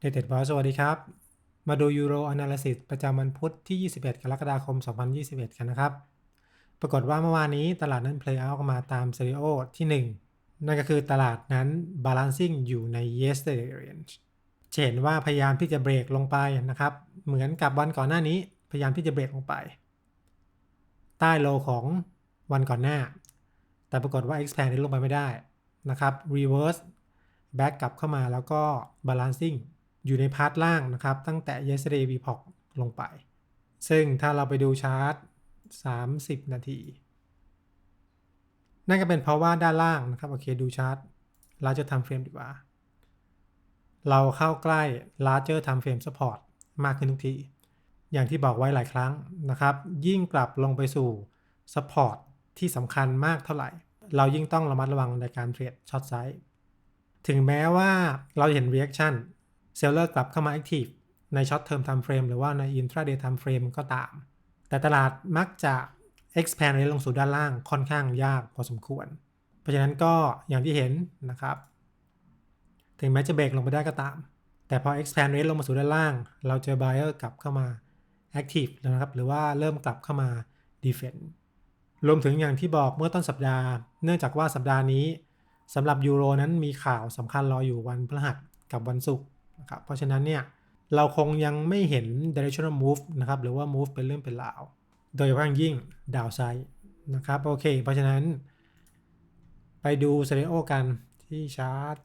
เดเต็ดบอสสวัสดีครับ มาดู Euro Analysis ประจำวันพุธที่ 21 กรกฎาคม 2021 กันนะครับ ปรากฏว่าเมื่อวานนี้ตลาดนั้น play out มาตาม scenario ที่ 1 นั่นก็คือตลาดนั้น balancing อยู่ใน yesterday range จะเห็นว่าพยายามที่จะเบรกลงไปนะครับ เหมือนกับวันก่อนหน้านี้ พยายามที่จะเบรกลงไป ใต้โลของวันก่อนหน้า แต่ปรากฏว่า expand ลงไปไม่ได้นะครับ reverse back กลับเข้ามาแล้วก็ balancing อยู่ในพาร์ทล่างนะครับ ตั้งแต่ yesterday VPOC ลงไป ซึ่งถ้าเราไปดูชาร์ต 30 นาที นั่นก็เป็นเพราะว่าด้านล่างนะครับ โอเคดูชาร์ต larger time frame ดีกว่า เราเข้าใกล้ larger time frame support มากขึ้นทุกที อย่างที่บอกไว้หลายครั้งนะครับ ยิ่งกลับลงไปสู่ support ที่สำคัญมากเท่าไหร่ เรายิ่งต้องระมัดระวังในการเทรดช็อตไซส์ถึงแม้ว่าเราเห็น reaction เซลเลอร์กลับเข้ามา active ใน short term time frame หรือว่าใน intraday time frame ก็ตาม แต่ตลาดมักจะ expand ในลงสู่ด้านล่างค่อนข้างยากพอสมควร เพราะฉะนั้นก็อย่างที่เห็นนะครับ ถึงแม้จะเบรกลงไปได้ก็ตาม แต่พอ expand rate ลงมาสู่ด้านล่าง เราเจอ buyer กลับเข้ามา active แล้วนะครับ หรือว่าเริ่มกลับเข้ามา defend รวมถึงอย่างที่บอกเมื่อต้นสัปดาห์ เนื่องจากว่าสัปดาห์นี้สำหรับยูโรนั้นมีข่าวสำคัญรออยู่วันพฤหัสกับวันศุกร์ นะครับเพราะฉะนั้นเนี่ยเราคงยังไม่เห็น directional move นะครับหรือว่า move เป็นเรื่องเป็นราว โดยเฉพาะอย่างยิ่ง downside นะครับโอเค เพราะฉะนั้น ไปดูเซเ n โอกันที่ชาร์ต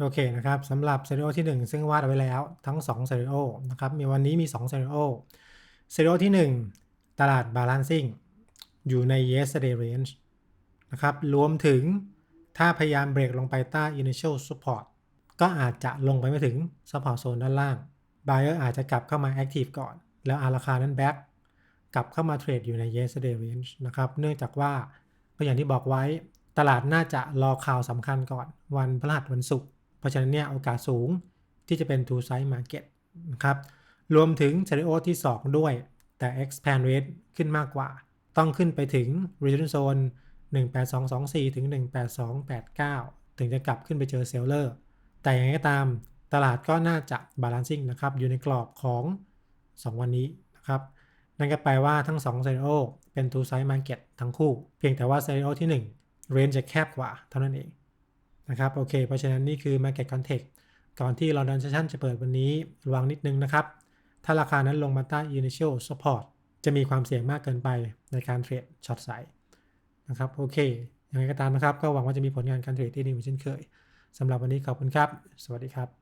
โอเคนะครับสำหรับสเซ n ร r โอที่ 1 ซึ่งวาดเอาไว้แล้วทั้ง2เซ n ร r โอนะครับมีวันนี้มี2เซ n ร r โอสเซ n ร r โอที่ 1 ตลาด balancing อยู่ใน yesterday range นะครับรวมถึง ถ้าพยายามเบรกลงไปใต้ initial support ก็อาจจะลงไปไม่ถึง support zone ด้านล่าง buyer อาจจะกลับเข้ามา active ก่อน แล้วอาราคานั้น back กลับเข้ามาเทรดอยู่ใน yesterday range นะครับ เนื่องจากว่าก็อย่างที่บอกไว้ตลาดน่าจะรอข่าวสำคัญก่อน วันพฤหัสวันศุกร์เพราะฉะนั้นเนี่ยโอกาสสูงที่จะเป็น two side market นะครับ รวมถึง scenario ที่ 2 ด้วย แต่ expand rate ขึ้นมากกว่า ต้องขึ้นไปถึง resistance zone 18224 ถึง 18289 ถึงจะกลับขึ้นไปเจอเซลเลอร์ แต่อย่างไรก็ตามตลาดก็น่าจะ balancing นะครับอยู่ในกรอบของ 2 วันนี้นะครับนั่นก็แปลว่าทั้ง2 scenario เป็น two side market ทั้งคู่ เพียงแต่ว่า scenario ที่1 range จะแคบกว่าเท่านั้นเองนะครับโอเค เพราะฉะนั้นนี่คือ market context ก่อนที่ London Session จะเปิดวันนี้ระวังนิดนึงนะครับ ถ้าราคานั้นลงมาใต้ initial support จะมีความเสี่ยงมากเกินไปในการเทรดช็อตไซด์ นะครับโอเคอยังไงก็ตามนะครับ ก็หวังว่าจะมีผลงานการเทรดที่ดีเหมือนเช่นเคยสำหรับวันนี้ขอบคุณครับ สวัสดีครับ